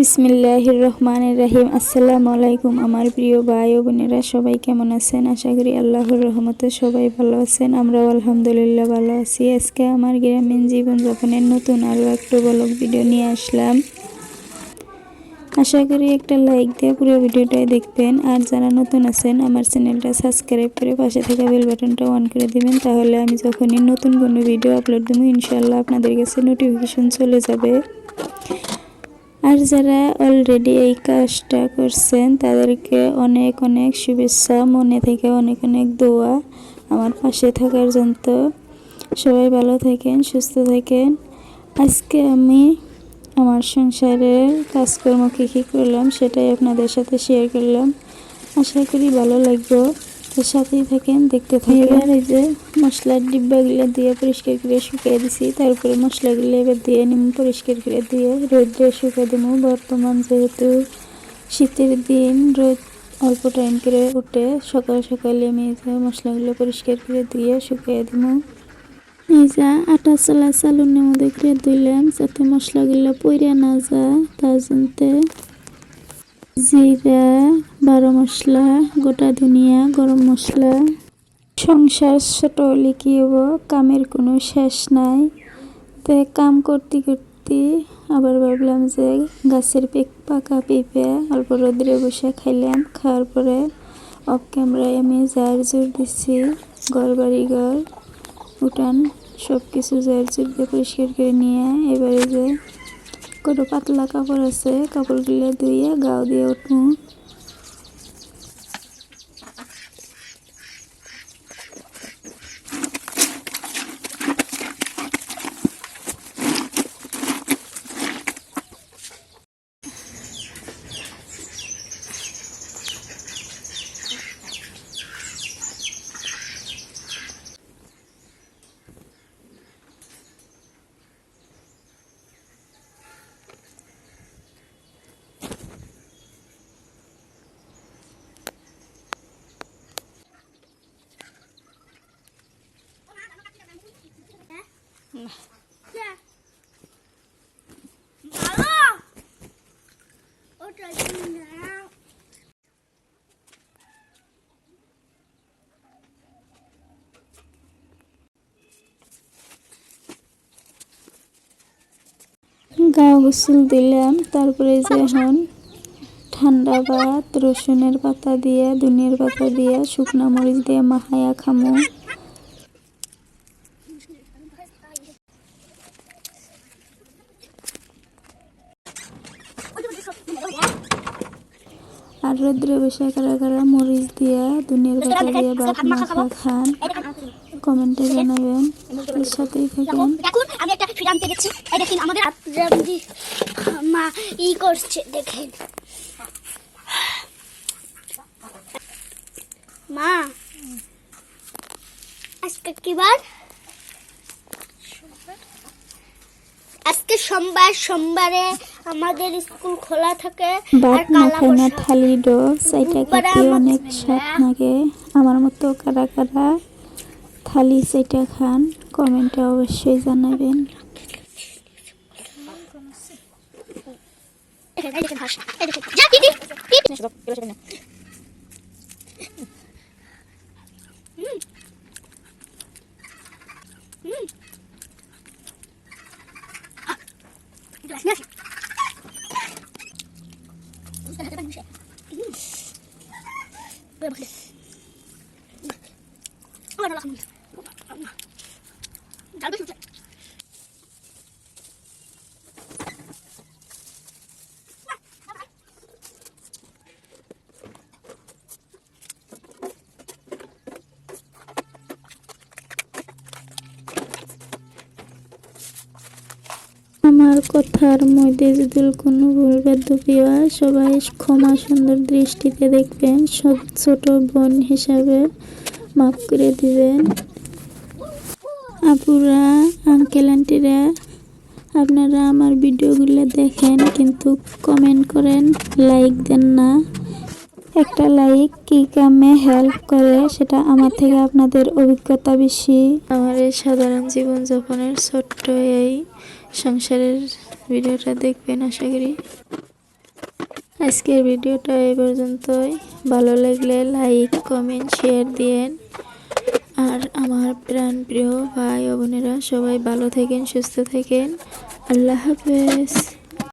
বিসমিল্লাহির রহমানির রাহিম। আসসালামু আলাইকুম আমার প্রিয় ভাই ও বোনেরা, সবাই কেমন আছেন? আশা করি আল্লাহর রহমতে সবাই ভালো আছেন, আমরাও আলহামদুলিল্লাহ ভালো আছি। আজকে আমার গ্রামীণ জীবনযাপনের নতুন আরও একটু ব্লগ ভিডিও নিয়ে আসলাম। আশা করি একটা লাইক দিয়ে পুরো ভিডিওটাই দেখবেন। আর যারা নতুন আছেন, আমার চ্যানেলটা সাবস্ক্রাইব করে পাশে থাকা বেল বাটনটা অন করে দিবেন, তাহলে আমি যখনই নতুন কোনো ভিডিও আপলোড দেবো ইনশাল্লাহ আপনাদের কাছে নোটিফিকেশন চলে যাবে। আর যারা অলরেডি এই কাজটা করছেন, তাদেরকে অনেক অনেক শুভেচ্ছা, মনে থেকে অনেক অনেক দোয়া। আমার পাশে থাকার জন্য সবাই ভালো থাকেন, সুস্থ থাকেন। আজকে আমি আমার সংসারের কাজকর্ম কী কী করলাম, সেটাই আপনাদের সাথে শেয়ার করলাম। আশা করি ভালো লাগবে। তো সাথেই থাকেন, দেখতে থাকেন। এই যে মশলার ডিব্বাগুলো দিয়ে পরিষ্কার করে শুকিয়ে দিছি, তারপরে মশলাগুলো এবার দিয়ে নিম পরিষ্কার করে দিয়ে রোদ্রে শুকিয়ে দেবো বর্তমান যেহেতু শীতের দিন, রোদ অল্প টাইম করে উঠে সকাল সকালে আমি মশলাগুলো পরিষ্কার করে দিয়ে শুকিয়ে দেবো এই যে আটা চালা চালুনের মধ্যে করে দিলাম যাতে মশলাগুলো পইরা না যায়, তার জন্য জিরা, বারো মশলা, গোটা ধনিয়া, গরম মশলা। সংসার ছোট হলে কি হব? কামের কোনো শেষ নাই। তো কাম করতে করতে আবার ভাবলাম যে গাছের পেক পাকা পেঁপে অল্প রোদ্রে বসে খাইলাম। খাওয়ার পরে অফ ক্যামেরায় আমি জার জোর দিচ্ছি ঘর বাড়ি ঘর, উঠান সব কিছু জার জোর দিয়ে পরিষ্কার করে নিয়ে এবারে যে কত পাতলা কাপড় আছে কাপড়গুলা ধুইয়া গাও দিয়ে উঠবো গা গোসল দিলাম, তারপরে যে এখন ঠান্ডা ভাত, রসুনের পাতা দিয়ে, ধনিয়ার পাতা দিয়ে, শুকনা মরিচ দিয়ে মাহায়া খামো। আর রৌদ্রে বসে কারা কারা মরিচ দিয়া ধনিয়ার পাতা দিয়ে ভাত মাখা খান কমেন্টে জানাবেন। এর সাথেই থাকেন। দেখুন আমি একটা ফিরাম পেরেছি এই দেখেন আমাদের মা ই করছে দেখেন। মা আজকে কি বার? আজকে সোমবার সোমবারে আমাদের স্কুল খোলা থাকে আর কালা না থালি ডো সেটা খেতে অনেক স্বাদ লাগে আমার মতো কারা কারা থালি সেটা খান কমেন্টে অবশ্যই জানাবেন। যা, দিদি, গ্লাস নিয়ে আসি। হুম। বলে বলে। আবার রাখুন। ডাল বেশি উঠছে। আমার কথার মধ্যে যদি কোনো ভুল বেদবি হয়, সবাই ক্ষমা সুন্দর দৃষ্টিতে দেখবেন। সব ছোট বোন হিসাবে মাফ করে দিবেন। আপুরা আঙ্কেল আন্টিরা আপনারা আমার ভিডিওগুলো দেখেন, কিন্তু কমেন্ট করেন লাইক দেন না। একটা লাইক কি কামে হেল্প করে, সেটা আমার থেকে আপনাদের অভিজ্ঞতা বেশি। আমার এই সাধারণ জীবনযাপনের ছোট্ট এই সংসারের ভিডিওটা দেখবেন, আশা করি। আজকের ভিডিওটা এ পর্যন্তই। ভালো লাগলে লাইক, কমেন্ট, শেয়ার দিয়েন। আর আমার প্রাণ প্রিয় ভাই বোনেরা, সবাই ভালো থাকেন, সুস্থ থাকেন। আল্লাহ হাফেজ।